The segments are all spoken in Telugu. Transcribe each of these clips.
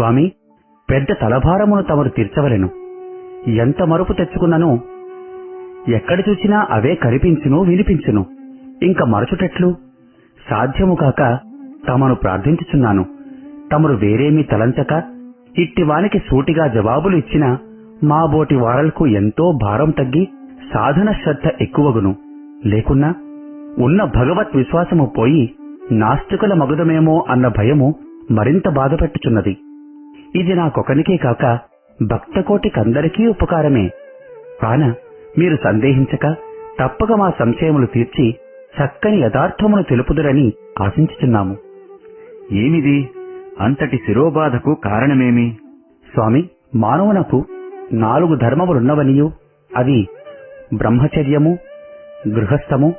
స్వామి పెద్ద తలభారమును తమరు తీర్చవలెను. ఎంత మరుపు తెచ్చుకున్నను? ఎక్కడ చూచినా అవే కనిపించును వినిపించును. ఇంక మరచుటెట్లు? సాధ్యము కాక తమను ప్రార్థించుచున్నాను. తమరు వేరేమీ తలంచక ఇట్టివానికి సూటిగా జవాబులు ఇచ్చిన మా బోటి వారలకు ఎంతో భారం తగ్గి సాధన శ్రద్ధ ఎక్కువగును. లేకున్నా ఉన్న భగవత్ విశ్వాసము పోయి నాస్తికుల మగుదమేమో అన్న భయము మరింత బాధపెట్టుచున్నది. ఇది నాకొకనికే కాక భక్తకోటికందరికీ ఉపకారమే. కాన మీరు సందేహించక తప్పక మా సంశయములు తీర్చి చక్కని యథార్థమును తెలుపుదురని ఆశించుచున్నాము. ఏమిది? అంతటి శిరోబాధకు కారణమేమి? స్వామి మానవునకు నాలుగు ధర్మములున్నవనియు? అది బ్రహ్మచర్యము గృహస్థము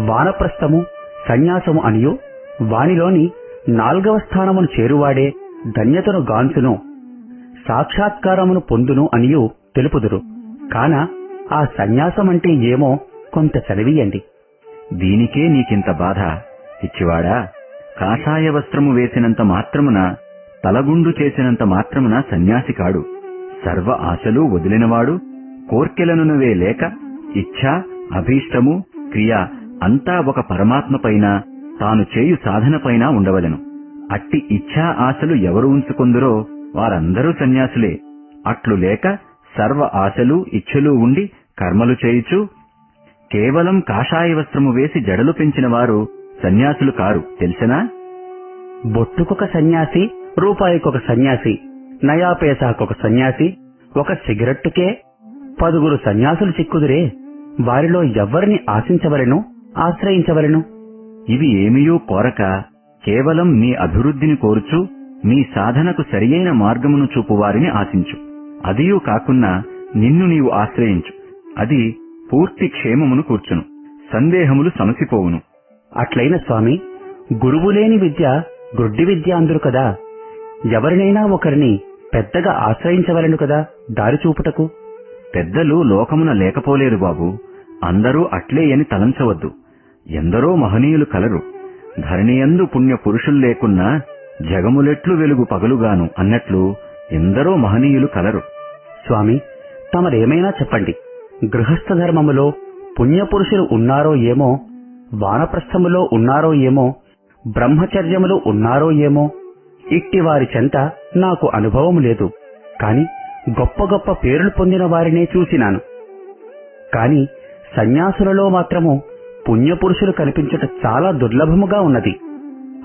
వానప్రస్థము సన్యాసము అనియు? వానిలోని నాల్గవ స్థానమును చేరువాడే ధన్యతను గాంచును సాక్షాత్కారమును పొందును అనియు తెలుపుదురు. కాన ఆ సన్యాసమంటే ఏమో కొంత చదివియండి. దీనికే నీకింత బాధ ఇచ్చివాడా కాషాయ వస్త్రము వేసినంత మాత్రమున తలగుండు చేసినంత మాత్రమున సన్యాసి కాడు. సర్వ ఆశలు వదిలినవాడు కోర్కెలనునవే లేక ఇచ్ఛ అభీష్టము క్రియ అంతా ఒక పరమాత్మపైన తాను చేయు సాధనపైన ఉండవలెను. అట్టి ఇచ్ఛా ఆశలు ఎవరు ఉంచుకుందురో వారందరూ సన్యాసులే. అట్లు లేక సర్వ ఆశలు ఇచ్ఛలు ఉండి కర్మలు చేయుచు కేవలం కాషాయ వస్త్రము వేసి జడలు పెంచిన వారు సన్యాసులు కారు. తెలిసనా? బొట్టుకొక సన్యాసి రూపాయికొక సన్యాసి నయా పేసాకొక సన్యాసి ఒక సిగరెట్టుకే పదుగురు సన్యాసులు చిక్కుదురే. వారిలో ఎవ్వరిని ఆశించవలెను ఆశ్రయించవలెను? ఇవి ఏమియూ కోరక కేవలం నీ అభివృద్ధిని కోరుచు నీ సాధనకు సరియైన మార్గమును చూపు వారిని ఆశించు. అదియూ కాకున్నా నిన్ను నీవు ఆశ్రయించు. అది పూర్తి క్షేమమును కూర్చును. సందేహములు సమసిపోవును. అట్లైన స్వామి గురువు లేని విద్య గుడ్డి విద్య అందురు కదా. ఎవరినైనా ఒకరిని పెద్దగా ఆశ్రయించవలెను కదా దారి చూపుటకు? పెద్దలు లోకమున లేకపోలేరు బాబు. అందరూ అట్లే అని తలంచవద్దు. ఎందరో మహనీయులు కలరు. ధరణియందు పుణ్య పురుషులు లేకున్నా జగములెట్లు వెలుగు పగలుగాను అన్నట్లు ఎందరో మహనీయులు కలరు. స్వామి తమరేమైనా చెప్పండి. గృహస్థ ధర్మములో పుణ్యపురుషులు ఉన్నారో ఏమో వానప్రస్థములో ఉన్నారో ఏమో బ్రహ్మచర్యములు ఉన్నారో ఏమో ఇట్టి వారి చెంత నాకు అనుభవం లేదు. కాని గొప్ప గొప్ప పేర్లు పొందిన వారినే చూసినాను. కాని సన్యాసులలో మాత్రము పుణ్యపురుషులు కనిపించట చాలా దుర్లభముగా ఉన్నది.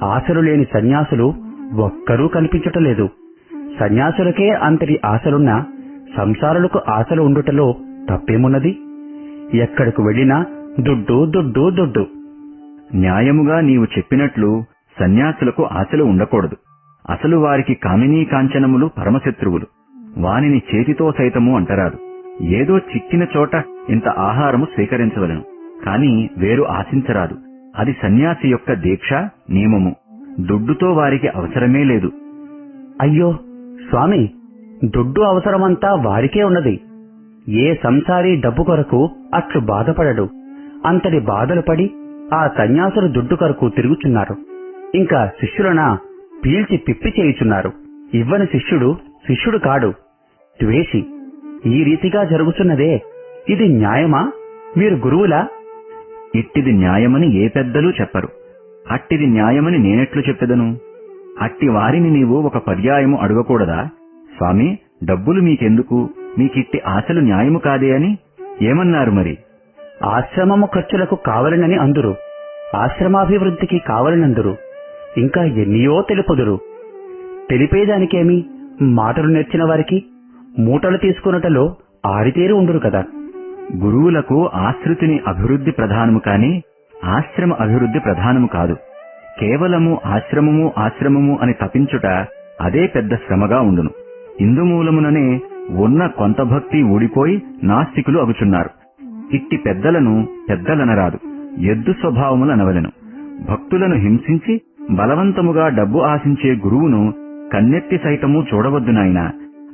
ఆశలు లేని సన్యాసులు ఒక్కరూ కనిపించటలేదు సన్యాసులకే అంతటి ఆశలున్నా సంసారులకు ఆశలు ఉండుటలో తప్పేమున్నది? ఎక్కడికి వెళ్ళినా దుడ్డు దుడ్డు దుడ్డు. న్యాయముగా నీవు చెప్పినట్లు సన్యాసులకు ఆశలు ఉండకూడదు. అసలు వారికి కామినీ కాంచనములు పరమశత్రువులు. వానిని చేతితో సైతము అంటరాదు. ఏదో చిక్కిన చోట ఇంత ఆహారము స్వీకరించవలను. కాని వేరు ఆశించరాదు. అది సన్యాసి యొక్క దీక్ష నియమము. దుడ్డుతో వారికి అవసరమే లేదు. అయ్యో స్వామి దుడ్డు అవసరమంతా వారికే ఉన్నది. ఏ సంసారి డబ్బు కొరకు అట్లు బాధపడడు. అంతటి బాధలు పడి ఆ సన్యాసులు దుడ్డు కొరకు తిరుగుచున్నారు. ఇంకా శిష్యులన పీల్చి పిప్పి చేయుచున్నారు. ఇవ్వని శిష్యుడు శిష్యుడు కాడు. ద్వేషి. ఈ రీతిగా జరుగుతున్నదే ఇది న్యాయమా? మీరు గురువులా? ఇట్టిది న్యాయమని ఏ పెద్దలు చెప్పరు. అట్టిది న్యాయమని నేనెట్లు చెప్పెదను? అట్టి వారిని నీవు ఒక పర్యాయము అడగకూడదా? స్వామి డబ్బులు మీకెందుకు? మీకిట్టి ఆశలు న్యాయము కాదే అని? ఏమన్నారు మరి? ఆశ్రమము ఖర్చులకు కావలనని అందురు. ఆశ్రమాభివృద్ధికి కావలనందురు. ఇంకా ఎన్నియో తెలుపుదురు. తెలిపేదానికేమి? మాటలు నేర్చిన వారికి? మూటలు తీసుకున్నటలో ఆరితేరు ఉండురు కదా. గురువులకు ఆశ్రుతిని అభివృద్ధి ప్రధానము కాని ఆశ్రమ అభివృద్ధి ప్రధానము కాదు. కేవలము ఆశ్రమము ఆశ్రమము అని తపించుట అదే పెద్ద శ్రమగా ఉండును. ఇందుమూలముననే ఉన్న కొంత భక్తి ఊడిపోయి నాస్తికులు అగుచున్నారు. ఇట్టి పెద్దలను పెద్దలనరాదు. ఎద్దు స్వభావములనవలను. భక్తులను హింసించి బలవంతముగా డబ్బు ఆశించే గురువును కన్నెత్తి సైతము చూడవద్దునాయనా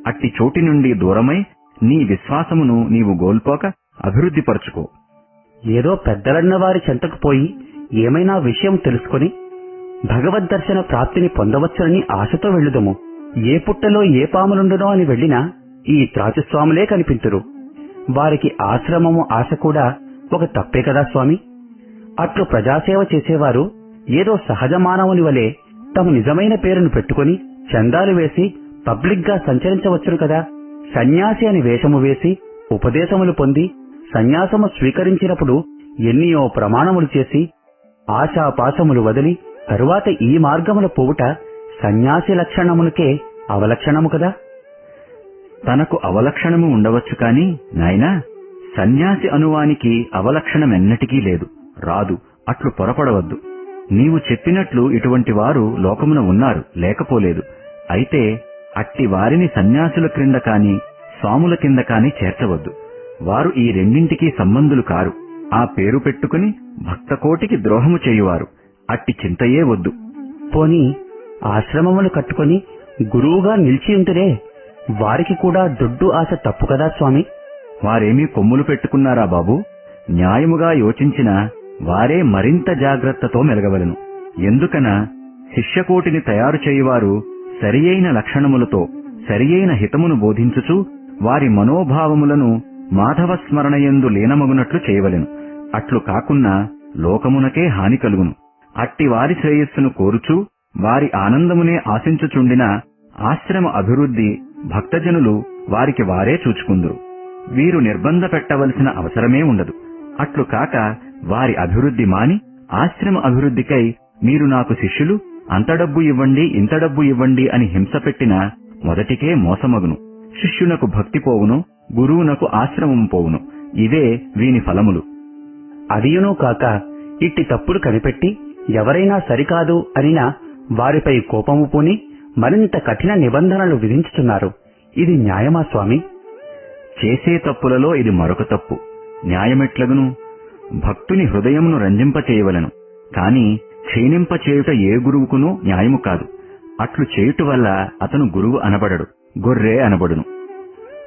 అట్టి చోటి నుండి దూరమై నీ విశ్వాసమును నీవు గోల్పోక అభివృద్ధిపరచుకో. ఏదో పెద్దలన్న వారి చెంతకు పోయి ఏమైనా విషయం తెలుసుకొని భగవద్దర్శన ప్రాప్తిని పొందవచ్చునని ఆశతో వెళ్ళుదము. ఏ పుట్టలో ఏ పాములుండునో అని వెళ్ళినా ఈ త్రాచుస్వాములే కనిపించరు వారికి ఆశ్రమము ఆశ కూడా ఒక తప్పే కదా స్వామి? అట్లు ప్రజాసేవ చేసేవారు ఏదో సహజ మానవుని వలె తమ నిజమైన పేరును పెట్టుకుని చందాలు వేసి పబ్లిక్గా సంచరించవచ్చును కదా? సన్యాసి అని వేషము వేసి ఉపదేశములు పొంది సన్యాసము స్వీకరించినప్పుడు ఎన్నియో ప్రమాణములు చేసి ఆశాపాశములు వదిలి తరువాత ఈ మార్గముల పోవుట సన్యాసి లక్షణమునికే అవలక్షణము కదా? తనకు అవలక్షణము ఉండవచ్చు కాని నాయనా సన్యాసి అనువానికి అవలక్షణమెన్నటికీ లేదు. రాదు అట్లు పొరపడవద్దు. నీవు చెప్పినట్లు ఇటువంటి వారు లోకమున ఉన్నారు లేకపోలేదు. అయితే అట్టి వారిని సన్యాసుల క్రింద కాని స్వాముల కింద కాని చేర్చవద్దు. వారు ఈ రెండింటికి సంబంధులు కారు. ఆ పేరు పెట్టుకుని భక్తకోటికి ద్రోహము చేయువారు. అట్టి చింతయే వద్దు. పోని ఆశ్రమములు కట్టుకొని గురువుగా నిలిచి ఉంటురే వారికి కూడా దుడ్డు ఆశ తప్పు కదా స్వామి? వారేమీ కొమ్ములు పెట్టుకున్నారా బాబు? న్యాయముగా యోచించిన వారే మరింత జాగ్రత్తతో మెలగవలను. ఎందుకన? శిష్యకోటిని తయారు చేయువారు సరియైన లక్షణములతో సరియైన హితమును బోధించుచు వారి మనోభావములను మాధవ స్మరణయందు లీనమగునట్లు చేయవలెను. అట్లు కాకున్నా లోకమునకే హాని కలుగును. అట్టి వారి శ్రేయస్సును కోరుచూ వారి ఆనందమునే ఆశించుచుండిన ఆశ్రమ అభివృద్ధి భక్తజనులు వారికి వారే చూచుకుందురు. వీరు నిర్బంధ పెట్టవలసిన అవసరమే ఉండదు. అట్లు కాక వారి అభివృద్ధి మాని ఆశ్రమ అభివృద్ధికై మీరు నాకు శిష్యులు అంత డబ్బు ఇవ్వండి ఇంత డబ్బు ఇవ్వండి అని హింస పెట్టిన మొదటికే మోసమగును. శిష్యునకు భక్తి పోవును గురువునకు ఆశ్రమం పోవును. ఇవే వీని ఫలములు. అదియునూ కాక ఇట్టి తప్పులు కనిపెట్టి ఎవరైనా సరికాదు అనినా వారిపై కోపము పూని మరింత కఠిన నిబంధనలు విధించుతున్నారు ఇది న్యాయమా స్వామి? చేసే తప్పులలో ఇది మరొక తప్పు. న్యాయమెట్లగును? భక్తుని హృదయమును రంజింపచేయవలను. కాని క్షీణింపచేయుట ఏ గురువుకునూ న్యాయము కాదు. అట్లు చేయుట వల్ల అతను గురువు అనబడడు గొర్రె అనబడును.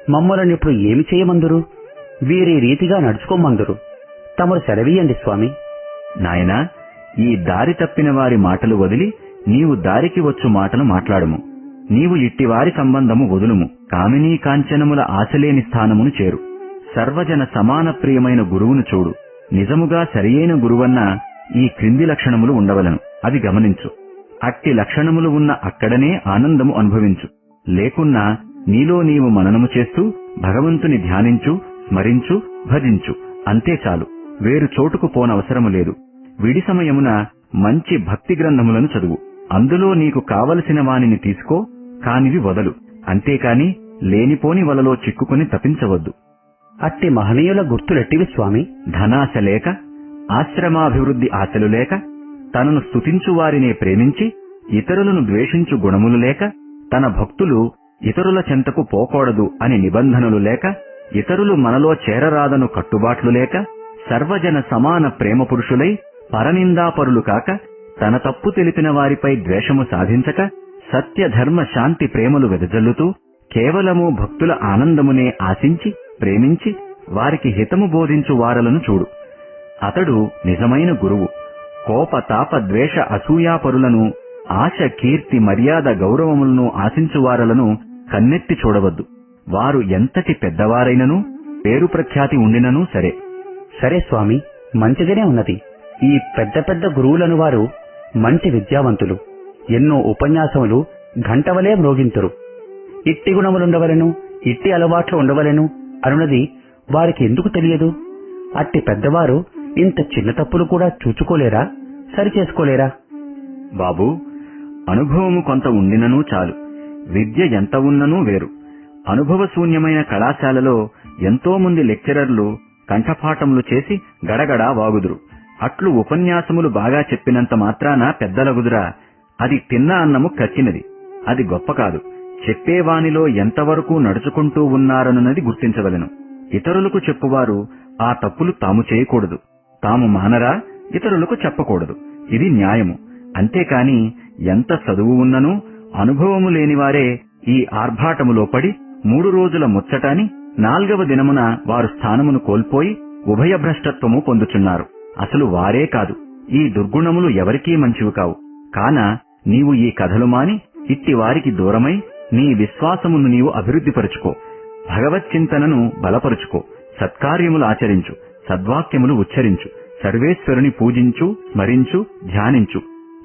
మమ్మల్నిప్పుడు ఏమి చేయమందురు? వీరి రీతిగా నడుచుకోమందురు. తమరు సెలవీయండి స్వామి. నాయనా ఈ దారి తప్పిన వారి మాటలు వదిలి నీవు దారికి వచ్చు మాటలు మాట్లాడము. నీవు ఇట్టివారి సంబంధము వదులుము. కామినీ కాంచనముల ఆశలేని స్థానమును చేరు. సర్వజన సమాన ప్రియమైన గురువును చూడు. నిజముగా సరియైన గురువన్న ఈ క్రింది లక్షణములు ఉండవలను. అది గమనించు. అట్టి లక్షణములు ఉన్న అక్కడనే ఆనందము అనుభవించు. లేకున్నా నీలో నీవు మననము చేస్తూ భగవంతుని ధ్యానించు స్మరించు భజించు. అంతే చాలు. వేరు చోటుకు పోనవసరము లేదు. విడి సమయమున మంచి భక్తి గ్రంథములను చదువు. అందులో నీకు కావలసిన వానిని తీసుకో కానివి వదలు. అంతేకాని లేనిపోని వలలో చిక్కుకుని తప్పించవద్దు. అట్టి మహనీయుల గుర్తులెట్టివి స్వామి? ధనాశ లేక ఆశ్రమాభివృద్ధి ఆశలు లేక తనను స్తుతించు వారినే ప్రేమించి ఇతరులను ద్వేషించు గుణములు లేక తన భక్తులు ఇతరుల చెంతకు పోకూడదు అని నిబంధనలు లేక ఇతరులు మనలో చేరరాదను కట్టుబాట్లు లేక సర్వజన సమాన ప్రేమ పురుషులై పరనిందాపరులు కాక తన తప్పు తెలిపిన వారిపై ద్వేషము సాధించక సత్య ధర్మ శాంతి ప్రేమలు వెదజల్లుతూ కేవలము భక్తుల ఆనందమునే ఆశించి ప్రేమించి వారికి హితము బోధించు వారలను చూడు. అతడు నిజమైన గురువు. కోప తాప ద్వేష అసూయాపరులను ఆశ కీర్తి మర్యాద గౌరవములను ఆశించువారలను కన్నెత్తి చూడవద్దు. వారు ఎంతటి పెద్దవారైనను పేరు ప్రఖ్యాతి ఉండినను సరే. సరే స్వామి మంచిగానే ఉన్నది. ఈ పెద్ద పెద్ద గురువులను వారు మంచి విద్యావంతులు. ఎన్నో ఉపన్యాసములు గంటవలే మ్రోగింతురు. ఇట్టి గుణములుండవలెను ఇట్టి అలవాట్లు ఉండవలెను అనున్నది వారికి ఎందుకు తెలియదు? అట్టి పెద్దవారు ఇంత చిన్న తప్పులు కూడా చూచుకోలేరా? సరిచేసుకోలేరా? బాబూ అనుభవము కొంత ఉండిననూ చాలు. విద్య ఎంత ఉన్ననూ వేరు. అనుభవశూన్యమైన కళాశాలలో ఎంతో మంది లెక్చరర్లు కంఠపాఠములు చేసి గడగడా వాగుదురు. అట్లు ఉపన్యాసములు బాగా చెప్పినంత మాత్రాన పెద్దలగుదురా అది తిన్న అన్నము కక్కినది అది గొప్ప కాదు. చెప్పేవానిలో ఎంతవరకు నడుచుకుంటూ ఉన్నారన్నది గుర్తించవలెను ఇతరులకు చెప్పువారు ఆ తప్పులు తాము చేయకూడదు. తాము మానరా ఇతరులకు చెప్పకూడదు. ఇది న్యాయము. అంతేకాని ఎంత చదువు ఉన్ననూ అనుభవము లేనివారే ఈ ఆర్భాటములో పడి మూడు రోజుల ముచ్చటాని నాల్గవ దినమున వారు స్థానమును కోల్పోయి ఉభయభ్రష్టత్వము పొందుచున్నారు. అసలు వారే కాదు. ఈ దుర్గుణములు ఎవరికీ మంచివి కావు. కాన నీవు ఈ కథలు మాని ఇట్టి వారికి దూరమై నీ విశ్వాసమును నీవు అభివృద్ధిపరుచుకో. భగవత్ చింతనను బలపరుచుకో. సత్కార్యములు ఆచరించు. సద్వాక్యములు ఉచ్చరించు. సర్వేశ్వరుని పూజించు స్మరించు ధ్యానించు.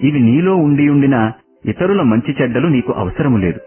ఇవి నీలో ఉండి ఉండిన ఇతరుల మంచి చెడ్డలు నీకు అవసరము లేదు.